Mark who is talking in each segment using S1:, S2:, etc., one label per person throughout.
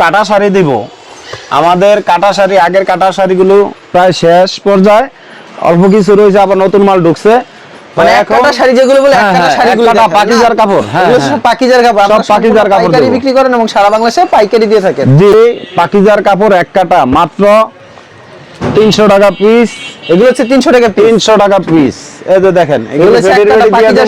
S1: কাটা শাড়ি দিব। আমাদের কাটা শাড়ি আগের কাটা শাড়িগুলো প্রায় শেষ পর্যায়ে। অল্প কিছু রয়েছে আবার নতুন মাল ঢুকছে।
S2: মানে এক শাড়ি যেগুলো বলে এক
S1: হ্যাঁ, হ্যাঁ,
S2: শাড়িগুলো দেখেন,
S1: পাকিজার কাপড়, হ্যাঁ,
S2: এগুলো। সব পাকিজার কাপড়
S1: সব পাকিজার কাপড়
S2: পাইকারি বিক্রি করেন এবং সারা বাংলাদেশে পাইকারি দিয়ে থাকেন।
S1: পাকিজার কাপড় এক কাটা মাত্র তিনশো টাকা পিস
S2: এগুলো হচ্ছে তিনশো টাকা পিস
S1: তিনশো টাকা পিস এই যে দেখেন এগুলো।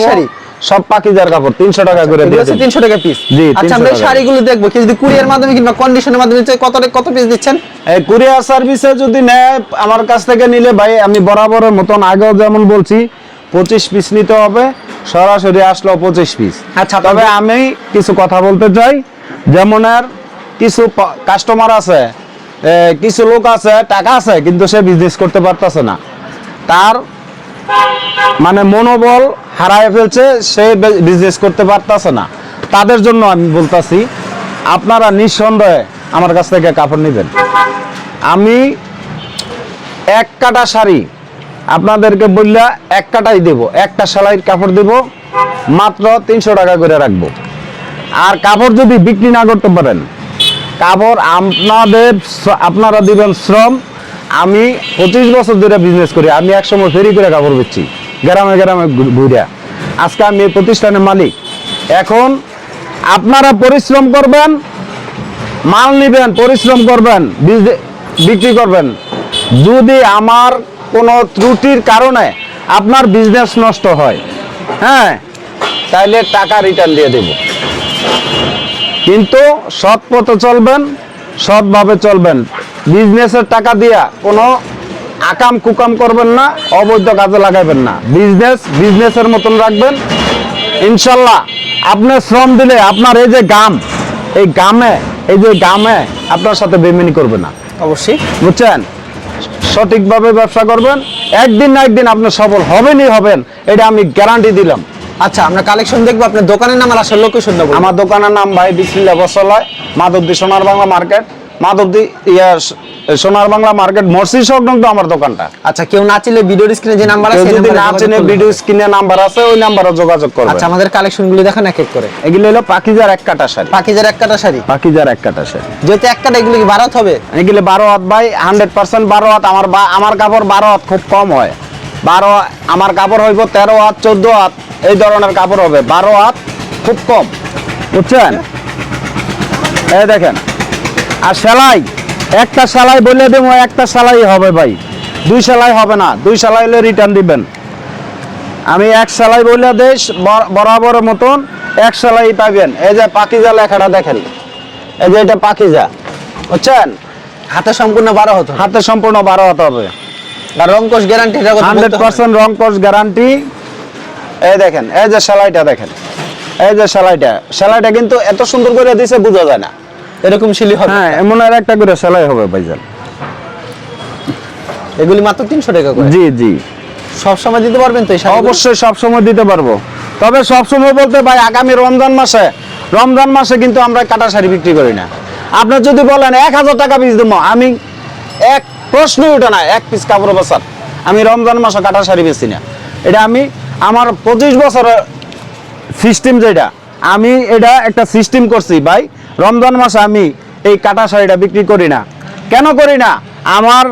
S2: শাড়ি?
S1: সব পাকিজার কাপড় তিনশো টাকা করে
S2: এগুলো
S1: দিয়ে
S2: তিনশো টাকা পিস
S1: জি,
S2: আচ্ছা আমরা শাড়িগুলো দেখব যদি কুরিয়ার মাধ্যমে কিংবা কন্ডিশনের মাধ্যমে কত কত পিস দিচ্ছেন?
S1: এই কুরিয়ার সার্ভিসে যদি নেয় আমার কাছ থেকে নিলে ভাই আমি বরাবরের মতন আগেও যেমন বলছি পঁচিশ পিস নিতে হবে সরাসরি আসলো পঁচিশ পিস
S2: আচ্ছা,
S1: তবে আমি কিছু কথা বলতে চাই যেমন আর কিছু কাস্টমার আছে কিছু লোক আছে টাকা আছে কিন্তু সে বিজনেস করতে পারতেছে না। তার মানে মনোবল হারায় ফেলছে, সে বিজনেস করতে পারতেছে না। তাদের জন্য আমি বলতাছি, আপনারা নিঃসন্দেহে আমার কাছ থেকে কাপড় নেবেন। আমি এক কাটা শাড়ি আপনাদেরকে বললে এক কাটাই দেব, একটা সেলাইয়ের কাপড় দেব, মাত্র তিনশো টাকা করে রাখব। আর কাপড় যদি বিক্রি না করতে পারেন, কাপড় আপনাদের আপনারা দিবেন শ্রম আমি পঁচিশ বছর ধরে বিজনেস করি, আমি একসময় ফেরি করে কাপড় বেচছি, গ্রামে গ্রামে ঘু- ঘুরে আজকে আমি এই প্রতিষ্ঠানের মালিক। এখন আপনারা পরিশ্রম করবেন, মাল নিবেন, পরিশ্রম করবেন বিক্রি করবেন। যদি আমার কোনো ত্রুটির কারণে আপনার বিজনেস নষ্ট হয় হ্যাঁ তাইলে টাকা রিটার্ন দিয়ে দেব। কিন্তু সৎ পথে চলবেন, সৎভাবে চলবেন। বিজনেসের টাকা দিয়া কোনো আকাম কুকাম করবেন না অবৈধ কাজে লাগাবেন না। বিজনেস বিজনেসের মতন রাখবেন। ইনশাল্লাহ আপনি শ্রম দিলে আপনার এই যে গাম এই গামে এই যে গামে আপনার সাথে বেমেনি করবে না।
S2: অবশ্যই।
S1: বুঝছেন? সঠিকভাবে ব্যবসা করবেন। একদিন না একদিন আপনি সফল হবেনই হবেন এটা আমি গ্যারান্টি দিলাম।
S2: আচ্ছা আমরা কালেকশন দেখব আপনার দোকানের নাম আর আসার লোকেশন দেবো
S1: আমার দোকানের নাম ভাই বিসমিল্লা বসলয় মাধবদী সোনার বাংলা মার্কেট মাধবদী ইয়া সোনার বাংলা মার্কেট মর্সি সংলগ্ন আমার দোকানটা।
S2: আচ্ছা কেউ না চিনলে ভিডিওর স্ক্রিনে যে নাম্বার আছে
S1: যদি না চিনে ভিডিও স্ক্রিনে নাম্বার আছে ওই নাম্বারে যোগাযোগ করবে
S2: আচ্ছা আমাদের কালেকশনগুলো দেখান এক এক করে।
S1: এগুলো হলো পাকিজার এক কাটা শাড়ি।
S2: পাকিজার এক কাটা শাড়ি?
S1: পাকিজার এক কাটা শাড়ি।
S2: যেহেতু এক কাটা এগুলো কি বারাত হবে?
S1: এগুলো বারো হাত ভাই হান্ড্রেড পার্সেন্ট বারো হাত। আমার আমার কাপড় বারো হাত খুব কম হয়। বারো আমার কাপড় হইব তেরো হাত চোদ্দ হাত। এই ধরনের কাপড় হবে। বারো হাত খুব কম। বুঝছেন? এই দেখেন। আর সেলাই একটা সেলাই বলে দেবো একটা সেলাই হবে ভাই। দুই সেলাই হবে না দুই সেলাই হলে রিটার্ন দিবেন। আমি এক সেলাই বলে দেশ বরাবর মতন এক সেলাই পাবেন। এই যে পাকিজা লেখাটা দেখেন। এই যে এটা পাকিজা বুঝছেন?
S2: হাতে সম্পূর্ণ বারো হতো
S1: হাতে সম্পূর্ণ বারো হতে হবে।
S2: আর রংকশ গ্যারান্টি
S1: হান্ড্রেড পার্সেন্ট গ্যারান্টি এই দেখেন এই যে সেলাইটা দেখেন। এই যে সেলাইটা সেলাইটা কিন্তু এত সুন্দর করে দিছে বোঝা যায় না।
S2: এরকম শিলি হবে।
S1: হ্যাঁ এমন আর একটা করে সেলাই হবে ভাইজান।
S2: এগুলি মাত্র তিনশো টাকা করে?
S1: জি জি।
S2: সব সময় দিতে পারবেন তো এই?
S1: অবশ্যই সব সময় দিতে পারব। তবে সব সময় বলতে ভাই আগামী রমজান মাসে রমজান মাসে কিন্তু আমরা কাটা শাড়ি বিক্রি করি না। আপনি যদি বলেন এক হাজার টাকা পিস দেবো আমি এক প্রশ্নই ওঠে না এক পিস কাপড় বসার। আমি রমজান মাসে কাটা শাড়ি বেচি না। এটা আমি আমার পঁচিশ বছরের সিস্টেম যেটা আমি এটা একটা সিস্টেম করছি ভাই রমজান মাসে আমি এই কাটা শাড়িটা বিক্রি করি না। কেন করি না? আমার,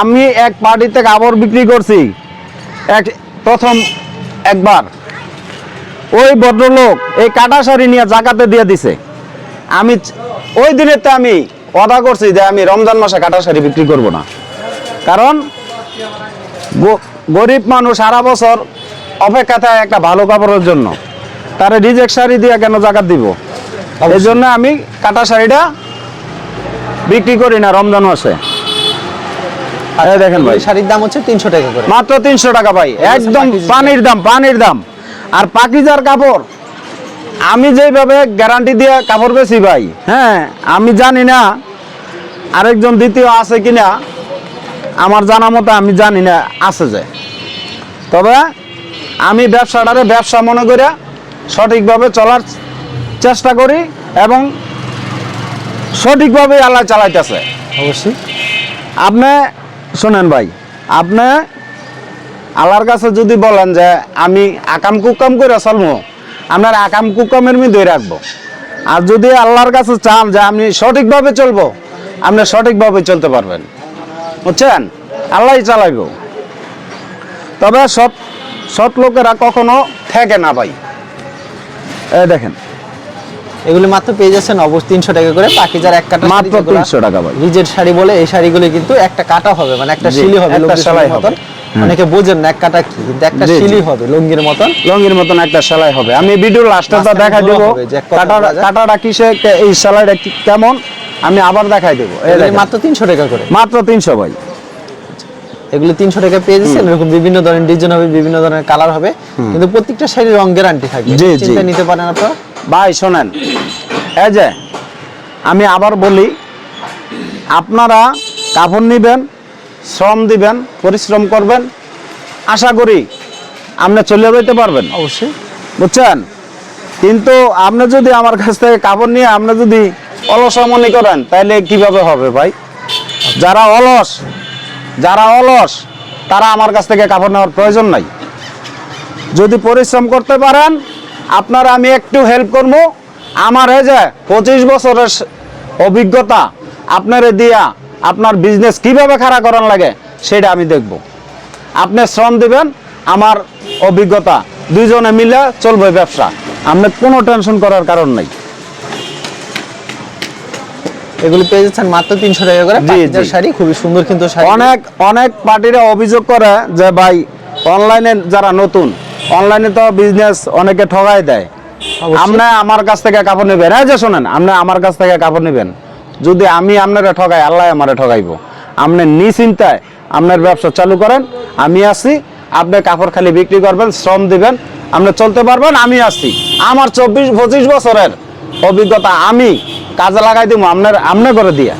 S1: আমি এক পার্টিতে কাপড় বিক্রি করছি। এক, প্রথম একবার। ওই ভদ্রলোক এই কাটা শাড়ি নিয়ে জাকাতে দিয়ে দিছে। আমি ওই দিনেতে আমি অদা করছি যে আমি রমজান মাসে কাটা শাড়ি বিক্রি করব না। কারণ গরিব মানুষ সারা বছর অপেক্ষা থাকে একটা ভালো কাপড়ের জন্য। তারা রিজেক্ট শাড়ি দিয়ে কেন জাকাত দিব? এই জন্য আমি কাটা শাড়িটা বিক্রি করি না রমজান মাসে এই দেখেন ভাই।
S2: শাড়ির দাম হচ্ছে তিনশো টাকা করে।
S1: মাত্র তিনশো টাকা ভাই একদম পানির দাম পানির দাম। আর পাকিজার কাপড় আমি যেভাবে গ্যারান্টি দিয়ে কাপড় বেশি ভাই হ্যাঁ আমি জানি না আরেকজন দ্বিতীয় আছে কিনা আমার জানা মতো আমি জানি না আছে যে। তবে আমি ব্যবসাটারে ব্যবসা মনে করে সঠিকভাবে চলার চেষ্টা করি এবং সঠিকভাবে আল্লাহ চালাইতেছে।
S2: অবশ্যই।
S1: আপনি শোনেন ভাই আপনি আল্লাহর কাছে যদি বলেন যে আমি আকাম কুকাম করে চলবো আপনার আকাম কুকামের মি ধরে রাখব। আর যদি আল্লাহর কাছে চান যে আপনি সঠিকভাবে চলবো আপনি সঠিকভাবে চলতে পারবেন। বুঝছেন? আল্লাহই চালাইব। তবে সৎ সৎ লোকেরা কখনো থাকে না ভাই। এই দেখেন।
S2: এগুলি মাত্র পেয়ে যাচ্ছেন অবশ্য তিনশো টাকা করে। বাকি যার এক কাটা
S1: মাত্র 300 টাকা।
S2: রিজের শাড়ি বলে এই শাড়িগুলি কিন্তু একটা কাটা হবে মানে একটা শিলি হবে
S1: একটা
S2: লুঙ্গির
S1: সেলাই
S2: মতন।
S1: হবে।
S2: অনেকে বোঝেন না এক কাটা কি একটা। শিলি হবে লুঙ্গির মতন।
S1: লঙ্গির মতন একটা সেলাই হবে। আমি লাস্টটা দেখা দেব কাটাটা কাটাটা কিসে এই সেলাইটা কেমন আমি আবার দেখাই দেবো।
S2: মাত্র তিনশো টাকা করে।
S1: মাত্র তিনশো ভাই।
S2: এগুলো তিনশো টাকা পেয়ে যাচ্ছেন এরকম বিভিন্ন ধরনের ডিজাইন হবে বিভিন্ন ধরনের কালার হবে। কিন্তু প্রত্যেকটা শাড়ির রং গ্যারান্টি থাকবে। চিন্তা নিতে পারেন আপনারা।
S1: ভাই শোনেন এই যে আমি আবার বলি আপনারা কাপড় নিবেন শ্রম দিবেন পরিশ্রম করবেন আশা করি আপনি চলে যেতে পারবেন।
S2: অবশ্যই।
S1: বুঝছেন? কিন্তু আপনি যদি আমার কাছ থেকে কাপড় নিয়ে আপনি যদি অলস মনে করেন তাহলে কীভাবে হবে ভাই? যারা অলস যারা অলস তারা আমার কাছ থেকে কাপড় নেওয়ার প্রয়োজন নাই। যদি পরিশ্রম করতে পারেন আপনারা আমি একটু হেল্প করব। আমার এই যে পঁচিশ বছরের অভিজ্ঞতা আপনারে দিয়া আপনার বিজনেস কীভাবে খাড়া করার লাগে সেটা আমি দেখব। আপনি শ্রম দিবেন আমার অভিজ্ঞতা দুইজনে মিলে চলবে ব্যবসা। আপনি কোনো টেনশন করার কারণ নাই।
S2: এগুলি পেয়ে যাচ্ছেন মাত্র তিনশো টাকা করে। শাড়ি খুবই সুন্দর কিন্তু
S1: অনেক অনেক পার্টিরা অভিযোগ করে যে ভাই অনলাইনে যারা নতুন অনলাইনে তো বিজনেস অনেকে ঠগাই দেয়। আপনি আমার কাছ থেকে কাপড় নেবেন। হ্যাঁ যে শোনেন আপনি আমার কাছ থেকে কাপড় নেবেন। যদি আমি আপনারা ঠগাই আল্লাহ আমারে ঠগাইবো আপনি নিশ্চিন্তায় আপনার ব্যবসা চালু করেন আমি আসি আপনি কাপড় খালি বিক্রি করবেন শ্রম দিবেন আপনি চলতে পারবেন আমি আসছি আমার চব্বিশ পঁচিশ বছরের অভিজ্ঞতা আমি কাজে লাগাই দিব আপনার আপনি করে দিয়ে।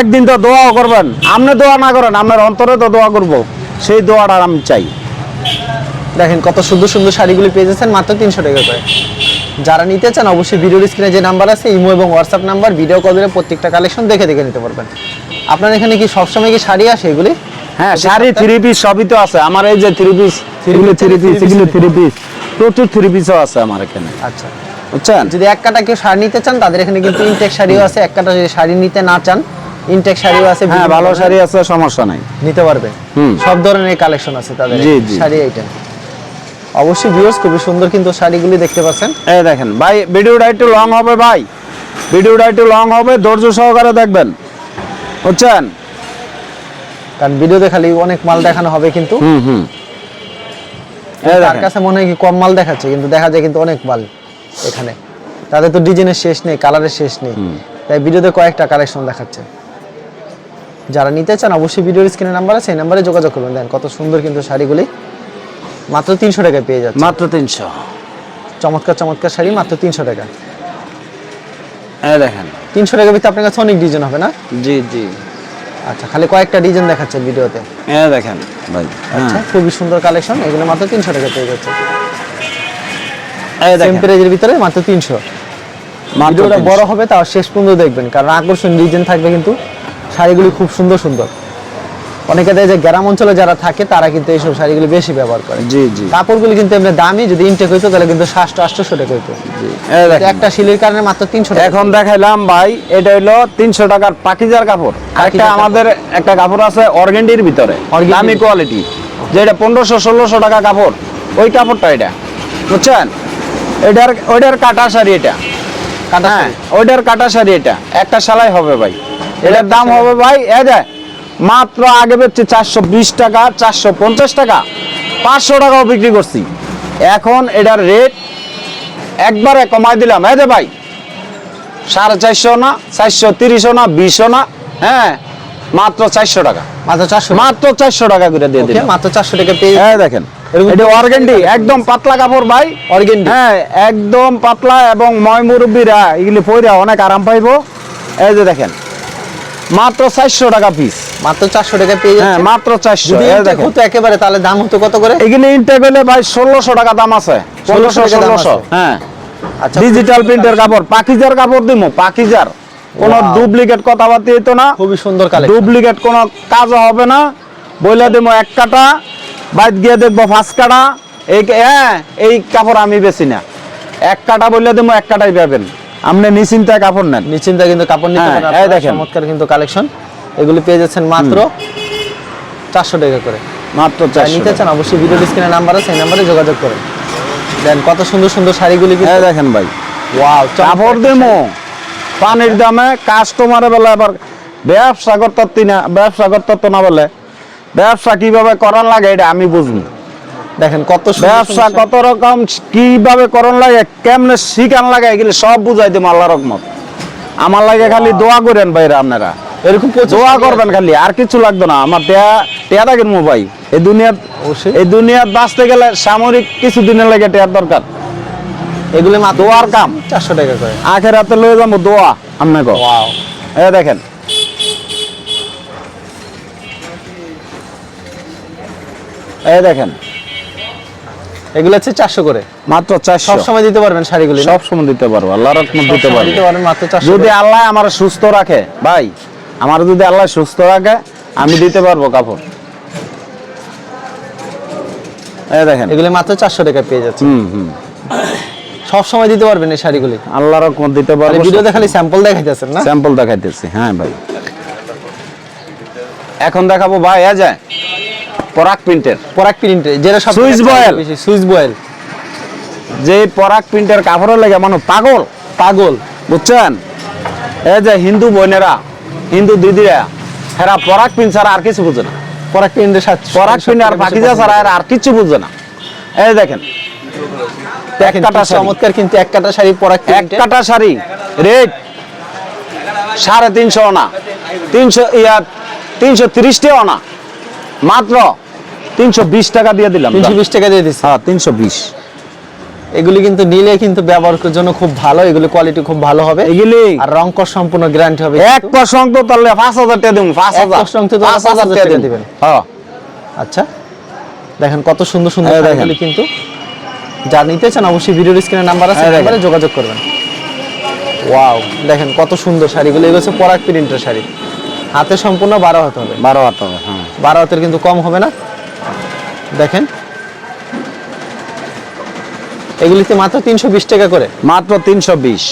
S1: একদিন তো দোয়াও করবেন আপনি দোয়া না করেন আপনার অন্তরে তো দোয়া করব। সেই দোয়াটা আমি চাই।
S2: দেখেন কত সুন্দর সুন্দর শাড়িগুলি পেয়ে যাচ্ছেন মাত্র তিনশো টাকা করে। যারা নিতে চান অবশ্যই ভিডিওর স্ক্রিনে যে নাম্বার আছে ইমো এবং হোয়াটসঅ্যাপ নাম্বার ভিডিও কল দিলে প্রত্যেকটা কালেকশন দেখে দেখে নিতে পারবেন। আপনার এখানে কি সবসময় কি শাড়ি আসে এগুলি?
S1: হ্যাঁ শাড়ি থ্রি পিস সবই তো আছে। আমার এই যে থ্রি পিস এগুলো থ্রি পিস এগুলো থ্রি পিস প্রচুর থ্রি পিসও আছে আমার এখানে।
S2: আচ্ছা।
S1: বুঝছেন?
S2: যদি এক কাটা কেউ শাড়ি নিতে চান তাদের এখানে কিন্তু ইনটেক শাড়িও আছে। এক কাটা যদি শাড়ি নিতে না চান ইনটেক শাড়িও আছে।
S1: হ্যাঁ ভালো শাড়ি আছে সমস্যা নাই।
S2: নিতে পারবে। সব ধরনের কালেকশন আছে তাদের। শাড়ি আইটেম অবশ্যই ভিউয়ার্স খুবই সুন্দর কিন্তু শাড়িগুলি দেখতে পাচ্ছেন।
S1: এই দেখেন ভাই ভিডিওটা একটু লং হবে ভাই। ভিডিওটা একটু লং হবে ধৈর্য সহকারে দেখবেন। বুঝছেন?
S2: কারণ ভিডিওতে খালি অনেক মাল দেখানো হবে কিন্তু।
S1: হুম হুম।
S2: তার কাছে মনে হয় কি কম মাল দেখাচ্ছে কিন্তু দেখা যায় কিন্তু অনেক মাল এখানে। তাদের তো ডিজাইনের শেষ নেই কালারের শেষ নেই। তাই ভিডিওতে কয়েকটা কালেকশন দেখাচ্ছে। যারা নিতে চান অবশ্যই ভিডিওর স্ক্রিনে নাম্বার আছে এই নাম্বারে যোগাযোগ করবেন। দেন কত সুন্দর কিন্তু শাড়িগুলি মাত্র তিনশো টাকায় পেয়ে যাচ্ছে।
S1: মাত্র তিনশো।
S2: চমৎকার চমৎকার শাড়ি মাত্র তিনশো টাকা।
S1: এই দেখেন।
S2: তিনশো টাকার ভিতরে আপনার কাছে অনেক ডিজাইন হবে না?
S1: জি জি।
S2: আচ্ছা খালি কয়েকটা ডিজাইন দেখাচ্ছে ভিডিওতে।
S1: এই দেখেন। ভাই
S2: আচ্ছা
S1: হ্যাঁ
S2: খুবই সুন্দর কালেকশন এগুলো মাত্র তিনশো টাকা পেয়ে যাচ্ছে। সেম প্রাইজের ভিতরে মাত্র তিনশো। ভিডিওটা বড় হবে তাও শেষ পর্যন্ত দেখবেন কারণ আকর্ষণ ডিজাইন থাকবে কিন্তু শাড়িগুলি খুব সুন্দর সুন্দর। অনেকে দেয় যে গ্রাম অঞ্চলে যারা থাকে তারা কিন্তু এইসব শাড়িগুলি বেশি ব্যবহার করে।
S1: জি জি।
S2: কাপড়গুলি কিন্তু এমনি দামি যদি ইনটেক হইতো তাহলে কিন্তু সাতশো আটশোশো টাকা হইতো। একটা শিলির কারণে মাত্র তিনশো টাকা।
S1: এখন দেখাইলাম ভাই এটা হলো তিনশো টাকার পাকিজার কাপড়।
S2: কাপড়।
S1: আমাদের একটা কাপড় আছে অর্গেন্ডির ভিতরে দামি কোয়ালিটি যেটা পনেরোশো ষোলোশো টাকা কাপড়। ওই কাপড়টা এটা। বুঝছেন? এটার ওইটার কাটা শাড়ি এটা।
S2: কাটা
S1: হ্যাঁ ওইটার কাটা শাড়ি এটা। একটা সেলাই হবে ভাই। এটার দাম হবে ভাই এ যে মাত্র আগে বেচছি চারশো বিশ টাকা চারশো পঞ্চাশ টাকা। পাঁচশো টাকাও বিক্রি করছি। এখন এটার রেট একবারে কমাই দিলাম। হ্যাঁ ভাই সাড়ে চারশো না চারশো তিরিশও না বিশও না হ্যাঁ মাত্র চারশো টাকা।
S2: মাত্র চারশো
S1: মাত্র চারশো টাকা করে দিয়ে দিলাম।
S2: মাত্র চারশো টাকা পেয়ে
S1: হ্যাঁ দেখেন এটা অর্গেন্ডি একদম পাতলা কাপড় ভাই।
S2: Organdy।
S1: হ্যাঁ একদম পাতলা এবং ময় মুরব্বীরা এগুলি পইরা অনেক আরাম পাইবো। এই যে দেখেন মাত্র চারশো টাকা পিস
S2: মাত্র চারশো টাকা পেয়ে
S1: হ্যাঁ মাত্র চারশো
S2: যদি
S1: এই
S2: intake
S1: দেখেন।
S2: একেবারে তাহলে দাম হতো কত করে?
S1: এগুলি ইনটেক হলে ভাই ষোলোশো টাকা দাম আছে। পনেরোশো
S2: টাকা দাম
S1: ষোলোশো।
S2: আছে।
S1: হ্যাঁ।
S2: আচ্ছা
S1: ডিজিটাল প্রিন্টের কাপড় পাকিজার কাপড় দিমু পাকিজার। কোনো. ডুপ্লিকেট কথাবার্তা হইতো না।
S2: খুবই সুন্দর কালেকশন
S1: ডুপ্লিকেট কোনো কাজও হবে না। বইলে দেবো এক কাটা বাইর গিয়ে দেখব পাঁচ কাটা। এই হ্যাঁ এই কাপড় আমি বেশি না। এক কাটা বললে দেবো এক কাটাই পাবেন। আপনি নিশ্চিন্তায় কাপড় নেন।
S2: নিশ্চিন্তে কিন্তু কাপড় নিতে
S1: হ্যাঁ,
S2: পারেন
S1: এই দেখেন।
S2: চমৎকার কিন্তু কালেকশন। এগুলি পেয়ে যাচ্ছেন মাত্র চারশো টাকা করে।
S1: মাত্র চারশো
S2: নিতে চান অবশ্যই ভিডিও স্ক্রিনে নাম্বার আছে সেই নাম্বারে যোগাযোগ করেন। দেন কত সুন্দর সুন্দর শাড়িগুলি
S1: এই
S2: কিন্তু
S1: দেখেন ভাই।
S2: ওয়াও
S1: কাপড় দেমো। পানির দামে কাস্টমারে বেলা আবার ব্যবসা করতে না ব্যবসা করতে না বলে। ব্যবসা কীভাবে করার লাগে এটা আমি বুঝব।
S2: দেখেন কত
S1: ব্যবসা কত রকম কীভাবে করণ লাগে কেমনে শিখান লাগে এগুলি সব বুঝাই দেবো আল্লাহ রকমত আমার লাগে খালি দোয়া করেন ভাইরা আপনারা।
S2: এরকম
S1: দোয়া করবেন খালি আর কিছু লাগতো না। আমার টেয়া টেয়া থাকেন মোবাইল। এই
S2: অবশ্যই।
S1: এই দুনিয়াত বাঁচতে গেলে সামরিক কিছু দিনের লাগে টেয়ার দরকার।
S2: এগুলি মাত্র
S1: দোয়ার কাম।
S2: চারশো টাকা করে।
S1: আখের হাতে লয়ে যাব দোয়া আপনাকে।
S2: ওয়াও।
S1: এ দেখেন। এই দেখেন।
S2: এগুলো হচ্ছে চারশো করে।
S1: মাত্র চারশো।
S2: সব সময় দিতে পারবেন শাড়িগুলি না?
S1: সব সময় দিতে পারব আল্লাহ রকম দিতে পারব।
S2: দিতে পারবেন মাত্র চারশো
S1: যদি আল্লাহ আমার সুস্থ রাখে ভাই আমার যদি আল্লাহ সুস্থ রাখে আমি দিতে পারব কাপড়। এই দেখেন।
S2: এগুলি মাত্র চারশো টাকা পেয়ে যাচ্ছে।
S1: হুম হুম।
S2: সব সময় দিতে পারবেন এই শাড়িগুলি।
S1: আল্লাহ রকম দিতে পারব।
S2: ভিডিওতে খালি স্যাম্পল দেখাইতেছেন না?
S1: স্যাম্পল দেখাইতেছি হ্যাঁ ভাই। এখন দেখাবো ভাই এ যায় পরাক প্রিন্টের।
S2: পরাক প্রিন্টে যেটা সব
S1: সুইচ বয়েল।
S2: Switch boil.
S1: যে পরাক প্রিন্টের কাপড়ের লেগে মানুষ পাগল।
S2: পাগল।
S1: বুঝছেন? এই যে হিন্দু বোনেরা হিন্দু দিদিরা হেরা পরাক প্রিন্ট ছাড়া আর কিছু বুঝে না।
S2: পরাক প্রিন্টের সাথে
S1: পরাক প্রিন্ট আর পাকিজা ছাড়া এরা আর কিছু বুঝে না। এই দেখেন
S2: দেখেন
S1: কাটা
S2: চমৎকার কিন্তু এক কাটা শাড়ি পরাক
S1: এক কাটা শাড়ি রেট সাড়ে তিনশো আনা তিনশো ইয়া তিনশো তিরিশটি আনা মাত্র তিনশো বিশ টাকা দিয়ে দিলাম
S2: তিনশো বিশ টাকা দিয়ে দিচ্ছে
S1: হ্যাঁ তিনশো বিশ।
S2: এগুলি কিন্তু নিলে কিন্তু ব্যবহারের জন্য খুব ভালো এগুলি কোয়ালিটি খুব ভালো হবে।
S1: এগুলি?
S2: আর রং সম্পূর্ণ গ্যারান্টি হবে
S1: এক তো তাহলে পাঁচ হাজার টাকা দেবো পাঁচ
S2: এক
S1: হাজার।
S2: তো তাহলে
S1: পাঁচ হাজার
S2: 5,000
S1: টাকা দিবেন। হ্যাঁ।
S2: আচ্ছা দেখেন কত সুন্দর সুন্দর। শাড়িগুলি কিন্তু। যা নিতে চান অবশ্যই ভিডিওর স্ক্রিনে নাম্বার আছে নাম্বারে যোগাযোগ করবেন। ওয়াও দেখেন কত সুন্দর শাড়িগুলো। এগুলো হচ্ছে পরাগ প্রিন্টের শাড়ি। হাতে সম্পূর্ণ বারো হাত হবে।
S1: বারো হাজার টাকা হ্যাঁ।
S2: বারো হাতের কিন্তু কম হবে না। দেখেন। এগুলিতে মাত্র তিনশো বিশ টাকা করে।
S1: মাত্র তিনশো বিশ।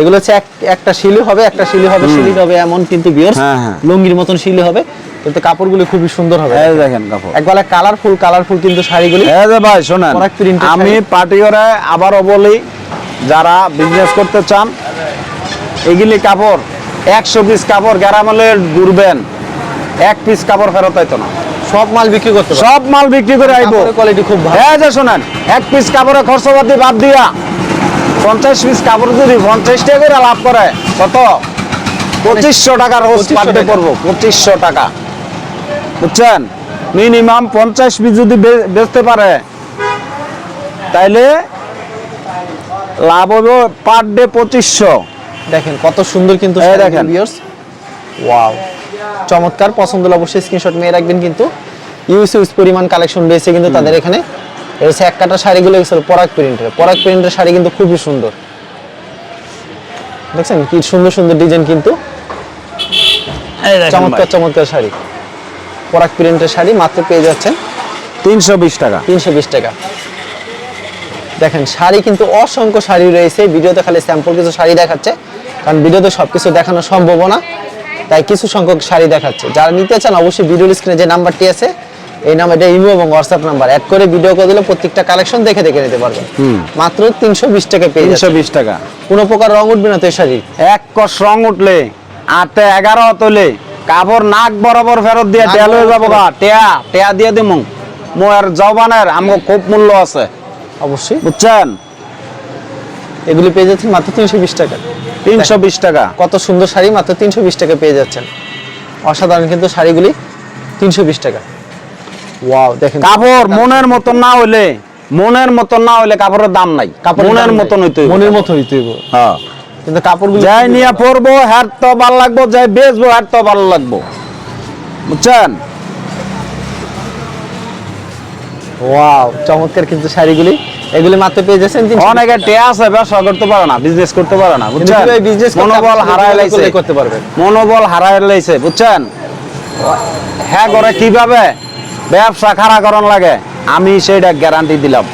S2: এগুলো হচ্ছে একটা শিলি হবে একটা শিলি হবে শিলি হবে এমন কিন্তু বিয়ার্স
S1: হ্যাঁ, হ্যাঁ।
S2: লুঙ্গির মতন শিলি হবে। কিন্তু কাপড়গুলো খুবই সুন্দর হবে।
S1: এই দেখেন কাপড়।
S2: একবারে কালারফুল কালারফুল কিন্তু শাড়িগুলি।
S1: যে ভাই শোনেন আমি আবারও বলি যারা বিজনেস করতে চান এগুলি কাপড় একশো পিস কাপড় গ্যারামালে ঘুরবেন। এক পিস কাপড় ফেরত হইতো না।
S2: সব মাল বিক্রি করতে
S1: সব মাল বিক্রি করে আইবো।
S2: কোয়ালিটি খুব ভালো।
S1: হ্যাঁ যে শোনেন এক পিস কাপড়ে খরচপাতি বাদ দিয়া পঞ্চাশ পিস কাপড় যদি পঞ্চাশ টাকা করে লাভ করে কত? পঁচিশশো হোস
S2: 2500
S1: পার ডে
S2: টাকা।
S1: পঁচিশশো টাকা। বুঝছেন? মিনিমাম পঞ্চাশ পিস যদি বেচতে পারে তাইলে লাভ হবে পার ডে পঁচিশশো।
S2: দেখেন কত সুন্দর কিন্তু
S1: দেখেন।
S2: ওয়াও চমৎকার পছন্দ হলে অবশ্যই স্ক্রিনশট মেয়ে রাখবেন কিন্তু ইউজ ইউজ পরিমাণ কালেকশন রয়েছে কিন্তু তাদের এখানে। হচ্ছে এক কাটা শাড়িগুলো গেছিল পরাগ প্রিন্টের পরাগ প্রিন্টের শাড়ি কিন্তু খুবই সুন্দর। দেখছেন কি সুন্দর সুন্দর ডিজাইন কিন্তু। চমৎকার চমৎকার শাড়ি। পরাগ প্রিন্টের শাড়ি মাত্র পেয়ে যাচ্ছেন
S1: তিনশো বিশ টাকা।
S2: তিনশো বিশ টাকা। দেখেন শাড়ি কিন্তু অসংখ্য শাড়ি রয়েছে। ভিডিওতে খালি স্যাম্পল কিছু শাড়ি দেখাচ্ছে। কারণ ভিডিওতে সবকিছু দেখানো সম্ভব না। তাই কিছু সংখ্যক শাড়ি দেখাচ্ছে। যারা নিতে চান অবশ্যই ভিডিও স্ক্রিনে যে নাম্বারটি আছে এই নাম্বারটা ইমো এবং হোয়াটসঅ্যাপ নাম্বার। অ্যাড করে ভিডিও করে দিলে প্রত্যেকটা কালেকশন দেখে দেখে নিতে পারবেন। মাত্র তিনশো বিশ টাকা পেয়ে
S1: তিনশো বিশ টাকা।
S2: কোনো প্রকার রং উঠবে না তো শাড়ি
S1: এক কষ রং উঠলে আটে এগারো তোলে কাপড় নাক বরাবর ফেরত দিয়ে টেয়া লয়ে
S2: বরাবর
S1: যাব গা। টেয়া টেয়া দিয়ে দিমু। মোর জবানের আমগো খুব মূল্য আছে।
S2: অবশ্যই।
S1: বুঝছেন?
S2: এগুলি পেয়ে যাচ্ছেন মাত্র তিনশো বিশ টাকা।
S1: তিনশো বিশ টাকা?
S2: কত সুন্দর শাড়ি মাত্র তিনশো বিশ টাকা পেয়ে যাচ্ছেন। অসাধারণ কিন্তু শাড়িগুলি তিনশো বিশ টাকা। ওয়াও দেখেন।
S1: কাপড়। মনের মতন না হইলে মনের মতন না হইলে কাপড়ের দাম নাই।
S2: কাপড়ের
S1: মনের মতন হইতে হইবে।
S2: মনের মতো হইতে
S1: হ্যাঁ।
S2: কিন্তু কাপড়গুলো
S1: যাই নিয়ে পরবো হ্যার তো ভালো লাগবো যাই বেচবো হ্যার তো ভালো লাগবো। বুঝছেন?
S2: ওয়াও চমৎকার কিন্তু শাড়িগুলি। এগুলি মাত্র পেয়ে যাচ্ছেন
S1: অনেকে টেয়া আছে ব্যবসা করতে পারে না বিজনেস করতে পারে না বুঝছেন?
S2: বিজনেস
S1: মনোবল হারায় লাইছে।
S2: করতে পারবেন।
S1: মনোবল হারায় লাইছে বুঝছেন? হ্যাঁ করে কীভাবে? ব্যবসা খাড়া করন লাগে। আমি সেইটা গ্যারান্টি দিলাম।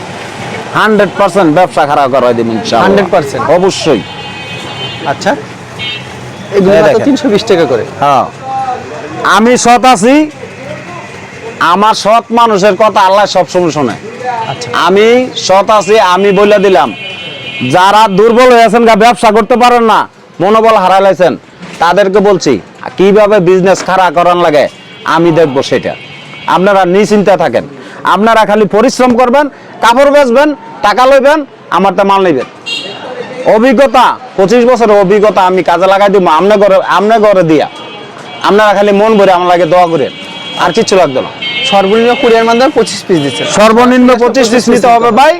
S1: হান্ড্রেড পার্সেন্ট ব্যবসা খাড়া করাই দিব
S2: 100%
S1: অবশ্যই।
S2: আচ্ছা। তিনশো বিশ টাকা করে।
S1: হ্যাঁ। আমি সৎ আছি আমার সৎ মানুষের কথা আল্লাহ সবসময় শোনে।
S2: আচ্ছা
S1: আমি সৎ আছি, আমি বলে দিলাম। যারা দুর্বল হয়েছেন ব্যবসা করতে পারেন না, মনোবল হারাইলাইছেন তাদেরকে বলছি, কীভাবে বিজনেস খাড়া করান লাগে, আমি দেখব সেটা। আপনারা নিশ্চিন্তে থাকেন। আপনারা খালি পরিশ্রম করবেন, কাপড় বেচবেন, টাকা লইবেন, আমারটা মাল নেবেন। অভিজ্ঞতা, পঁচিশ বছরের অভিজ্ঞতা আমি কাজে লাগাই দিব, আমনে ঘরে আমনে ঘরে দিয়া। আপনারা খালি মন ভরে আমার লাগে দোয়া করেন। আর কিছু লাগতো না।
S2: সর্বনিম্ন কুরিয়ার মাধ্যমে পঁচিশ পিস দিচ্ছে।
S1: সর্বনিম্ন পঁচিশ পিস নিতে হবে ভাই।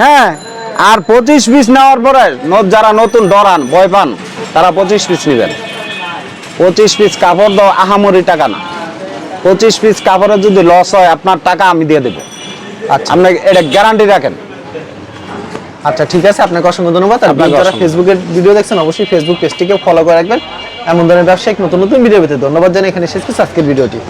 S1: হ্যাঁ আর পঁচিশ পিস নেওয়ার পরে যারা নতুন ডরান ভয় পান তারা পঁচিশ পিস নেবেন। পঁচিশ পিস কাপড় দাও আহামরি টাকা না। পঁচিশ পিস কাপড়ের যদি লস হয় আপনার টাকা আমি দিয়ে দেবো।
S2: আচ্ছা।
S1: আপনি এটা গ্যারান্টি রাখেন।
S2: আচ্ছা ঠিক আছে আপনাকে অসংখ্য ধন্যবাদ। আর যারা ফেসবুকের ভিডিও দেখছেন অবশ্যই ফেসবুক পেজটিকে ফলো করে রাখবেন। এমন ধরনের ব্যবসায়িক নতুন নতুন ভিডিও পেতে ধন্যবাদ জানাই এখানে শেষ করছি আজকের ভিডিওটি